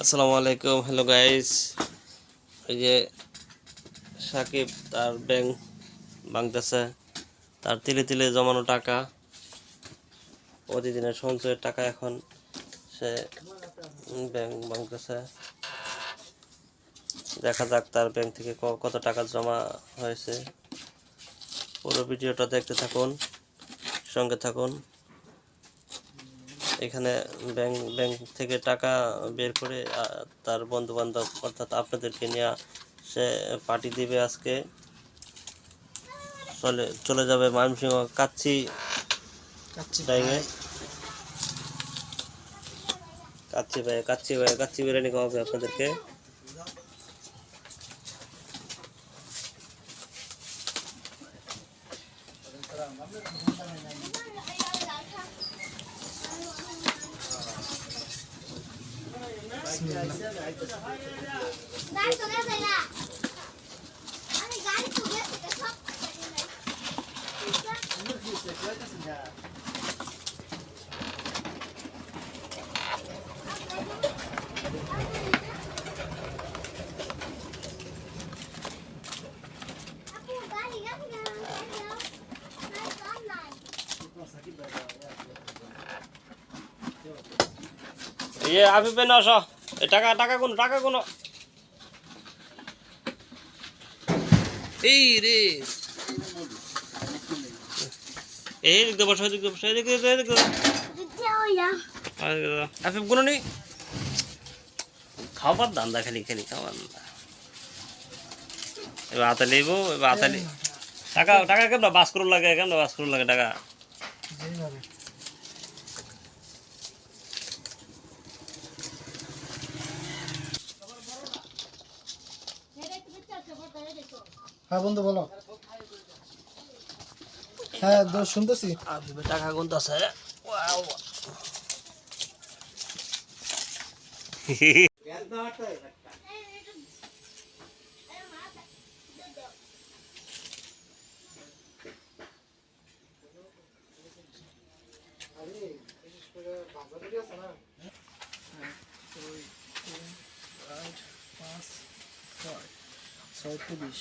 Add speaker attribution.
Speaker 1: আসসালামু আলাইকুম hello guys এই যে সাকিব তার ব্যাংক ভাঙতেছে, তার তিলে তিলে জমানো টাকা, প্রতিদিনের সঞ্চয়ের টাকা এখন সে ব্যাংক ভাঙতেছে। দেখা যাক তার ব্যাংক থেকে কত টাকা জমা হয়েছে। পুরো ভিডিওটা দেখতে থাকুন, সঙ্গে থাকুন। এখানে ব্যাংক ব্যাংক থেকে টাকা বের করে তার বন্ধু বান্ধব অর্থাৎ আপনাদেরকে নিয়ে সে পার্টি দিবে আজকে। চলে চলে যাবে ময়মনসিংহ কাচ্ছি ডাইঙে কাচ্চি ভাই কাচ্ছি ভাই কাচ্চি বিরিয়ানি খাওয়াবে আপনাদেরকে। ये अभी भी नशा টাকা টাকা এই রে। এই কোনো নেই খাবার দান্দা খালি খালি খাবার দান্দা। এবার হাতে লিব এবার হাতে টাকা টাকা কেমন? বাস করুন লাগে, কেমন বাস করুন লাগে টাকা?
Speaker 2: হ্যাঁ বন্ধু বলো। হ্যাঁ দোষ শুনতেছি।
Speaker 1: টাকা গুনতে আছে ওয়াও
Speaker 2: ছয় তিরিশ।